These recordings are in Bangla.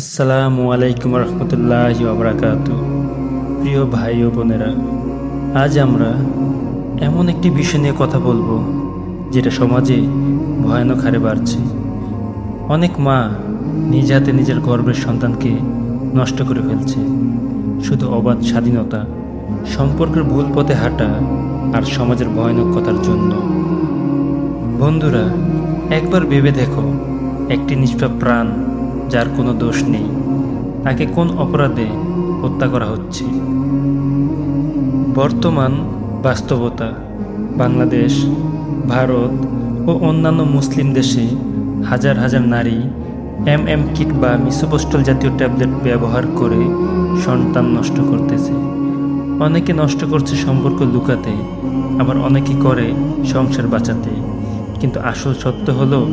আসসালামু আলাইকুম রহমতুল্লাহ বাবরাকাতু প্রিয় ভাই ও বোনেরা, আজ আমরা এমন একটি বিষয় নিয়ে কথা বলব, যেটা সমাজে ভয়ানক হারে বাড়ছে। অনেক মা নিজ হাতে নিজের গর্বের সন্তানকে নষ্ট করে ফেলছে। শুধু অবাধ স্বাধীনতা, সম্পর্কের ভুল পথে হাঁটা আর সমাজের ভয়ানকতার জন্য। বন্ধুরা, একবার ভেবে দেখো, একটি নিষ্পাপ প্রাণ যার কোনো দোষ নেই। তাকে কোন অপরাধে হত্যা করা হচ্ছে? বর্তমান বাস্তবতা, বাংলাদেশ, ভারত ও অন্যান্য মুসলিম দেশে হাজার হাজার নারী এম এম কিট বা মিসোপোস্টল জাতীয় ট্যাবলেট ব্যবহার করে সন্তান নষ্ট করতেছে। অনেকে নষ্ট করছে সম্পর্ক লুকাতে, আবার অনেকে করে সংসার বাঁচাতে। কিন্তু আসল সত্য হলো,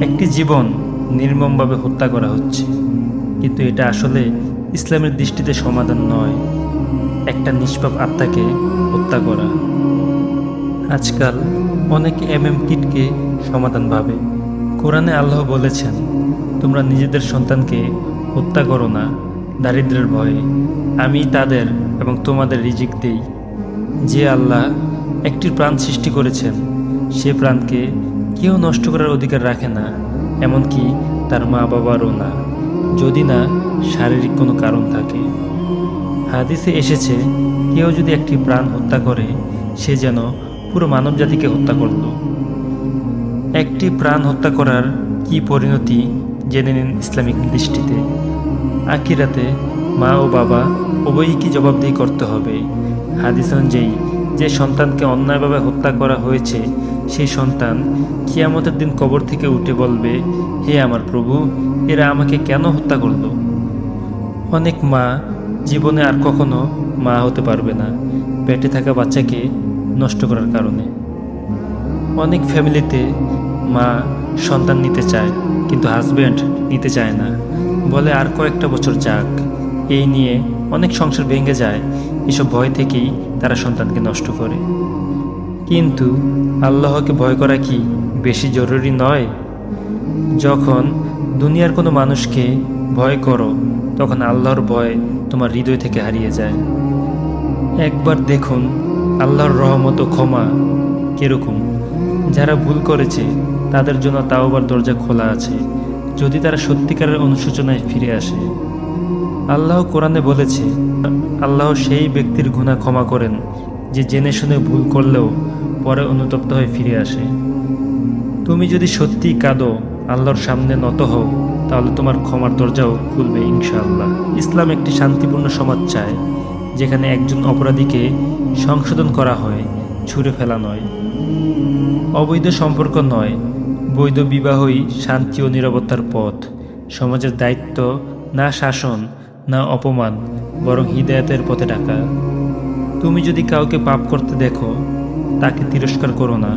একটি জীবন নির্মমভাবে হত্যা করা হচ্ছে। কিন্তু এটা আসলে ইসলামের দৃষ্টিতে সমাধান নয়। একটা নিষ্পাপ আত্মাকে হত্যা করা। আজকাল অনেকে এম এম কিটকে সমাধান ভাবে। কোরআনে আল্লাহ বলেছেন, তোমরা নিজেদের সন্তানকে হত্যা করো না। দারিদ্রের ভয়ে। আমি তাদের এবং তোমাদের রিজিক দেই। যে আল্লাহ একটি প্রাণ সৃষ্টি করেছেন, সে প্রাণকে কেউ নষ্ট করার অধিকার রাখে না। এমনকি তার মা বাবারও না, যদি না শারীরিক কোনো কারণ থাকে। হাদিসে এসেছে, কেউ যদি একটি প্রাণ হত্যা করে, সে যেন পুরো মানবজাতিকে হত্যা করল। একটি প্রাণ হত্যা করার কি পরিণতি জেনে নিন ইসলামিক দৃষ্টিতে। আকিরাতে মা ও বাবা উভয়ই জবাবদিহি করতে হবে? হাদিস অনুযায়ী, যে সন্তানকে অন্যায়ভাবে হত্যা করা হয়েছে সেই সন্তান কিয়ামতের দিন কবর থেকে উঠে বলবে, হে আমার প্রভু, এরা আমাকে কেন হত্যা করল? অনেক মা জীবনে আর কখনো মা হতে পারবে না, পেটে থাকা বাচ্চাকে নষ্ট করার কারণে। অনেক ফ্যামিলিতে মা সন্তান নিতে চায়, কিন্তু হাজব্যান্ড নিতে চায় না। বলে, আর কয়েকটা বছর যাক, এই নিয়ে অনেক সংসার ভেঙে যায়, এসব ভয় থেকেই তারা সন্তানকে নষ্ট করে। কিন্তু আল্লাহকে ভয় করা কি বেশি জরুরি নয়? যখন দুনিয়ার কোনো মানুষকে ভয় করো, তখন আল্লাহর ভয় তোমার হৃদয় থেকে হারিয়ে যায়। একবার দেখুন আল্লাহর রহমত ও ক্ষমা কীরকম। যারা ভুল করেছে, তাদের জন্য তাওবার দরজা খোলা আছে, যদি তারা সত্যিকারের অনুশোচনায় ফিরে আসে। আল্লাহ কোরআনে বলেছে, আল্লাহ সেই ব্যক্তির গুণা ক্ষমা করেন, যে জেনে শুনে ভুল করলেও পরে অনুতপ্ত হয়ে ফিরে আসে। তুমি যদি সত্যি কাঁদো, আল্লাহর সামনে নত হও, তাহলে তোমার ক্ষমার দরজাও খুলবে ইনশাআল্লাহ। ইসলাম একটি শান্তিপূর্ণ সমাজ চায়, যেখানে একজন অপরাধীকে সংশোধন করা হয়, ছুঁড়ে ফেলা নয়। অবৈধ সম্পর্ক নয়, বৈধ বিবাহই শান্তি ও নিরাপত্তার পথ। সমাজের দায়িত্ব না শাসন, না অপমান, বরং হৃদায়তের পথে ডাকা। তুমি যদি কাউকে পাপ করতে দেখো তাকে তিরস্কার করো না,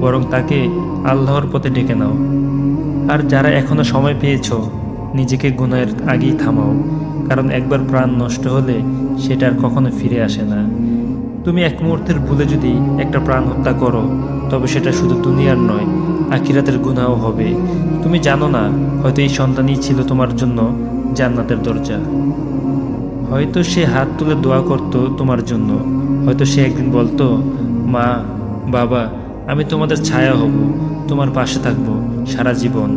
বরং তাকে আল্লাহর পথে ডেকে নাও। আর যারা এখনও সময় পেয়েছ, নিজেকে গুণের আগেই থামাও, কারণ একবার প্রাণ নষ্ট হলে সেটা আর কখনো ফিরে আসে না। তুমি এক মুহূর্তের ভুলে যদি একটা প্রাণ হত্যা করো, তবে সেটা শুধু দুনিয়ার নয়, আখিরাতের গুণাও হবে। তুমি জানো না, হয়তো এই সন্তানই ছিল তোমার জন্য জান্নাতের দরজা। হয়তো সে হাত তুলে দোয়া করত তোমার জন্য, হয়তো সে একদিন বলতো মা, বাবা, আমি তোমাদের ছায়া হব, তোমার পাশে থাকব সারা জীবন।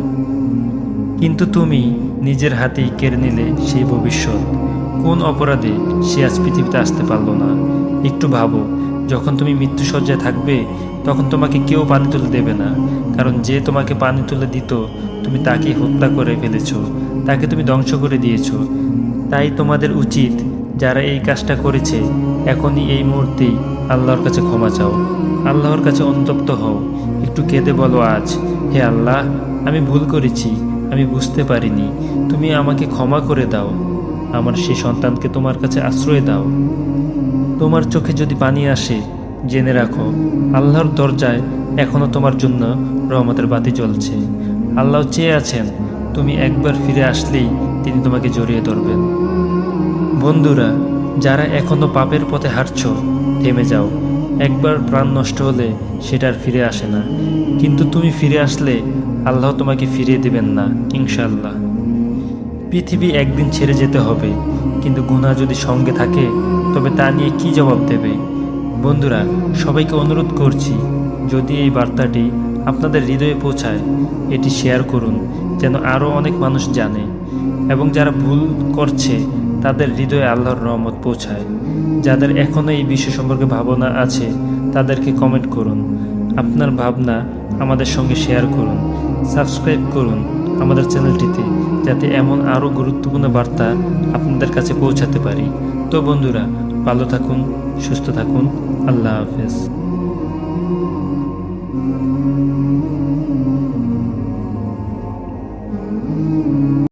কিন্তু তুমি নিজের হাতেই কেড়ে নিলে সেই ভবিষ্যৎ। কোন অপরাধে সে আজ পৃথিবীতে আসতে পারল না। একটু ভাবো, যখন তুমি মৃত্যুসজ্জায় থাকবে, তখন তোমাকে কেউ পানি তুলে দেবে না। কারণ যে তোমাকে পানি তুলে দিত, তুমি তাকে হত্যা করে ফেলেছ, তাকে তুমি ধ্বংস করে দিয়েছ। তাই তোমাদের উচিত যারা এই কাজটা করেছে, এখনই এই মুহূর্তেই আল্লাহর কাছে ক্ষমা চাও। আল্লাহর কাছে অনুতপ্ত হও। একটু কেঁদে বলো আজ, হে আল্লাহ, আমি ভুল করেছি, আমি বুঝতে পারিনি। তুমি আমাকে ক্ষমা করে দাও। আমার সে সন্তানকে তোমার কাছে আশ্রয় দাও। তোমার চোখে যদি পানি আসে, জেনে রাখো, আল্লাহর দরজায় এখনও তোমার জন্য রহমতের বাতি জ্বলছে। আল্লাহ চেয়ে আছেন, তুমি একবার ফিরে আসলেই তিনি তোমাকে জড়িয়ে ধরবেন। বন্ধুরা, যারা এখনও পাপের পথে হাঁটছ, থেমে যাও। একবার প্রাণ নষ্ট হলে সেটা আর ফিরে আসে না। কিন্তু তুমি ফিরে আসলে আল্লাহ তোমাকে ফিরিয়ে দেবেন না ইনশাল্লাহ পৃথিবী একদিন ছেড়ে যেতে হবে, কিন্তু গুনাহ যদি সঙ্গে থাকে, তবে তা নিয়ে কি জবাব দেবে? বন্ধুরা, সবাইকে অনুরোধ করছি, যদি এই বার্তাটি আপনাদের হৃদয়ে পৌঁছায়, এটি শেয়ার করুন, যেন আরও অনেক মানুষ জানে। এবং যারা ভুল করছে তাদের হৃদয়ে আল্লাহর রহমত পৌঁছায়। যাদের এখনও এই বিষয় সম্পর্কে ভাবনা আছে, তাদেরকে কমেন্ট করুন। আপনার ভাবনা আমাদের সঙ্গে শেয়ার করুন। সাবস্ক্রাইব করুন আমাদের চ্যানেলটিতে যাতে এমন আরও গুরুত্বপূর্ণ বার্তা আপনাদের কাছে পৌঁছাতে পারি। তো বন্ধুরা, ভালো থাকুন, সুস্থ থাকুন। আল্লাহ হাফেজ।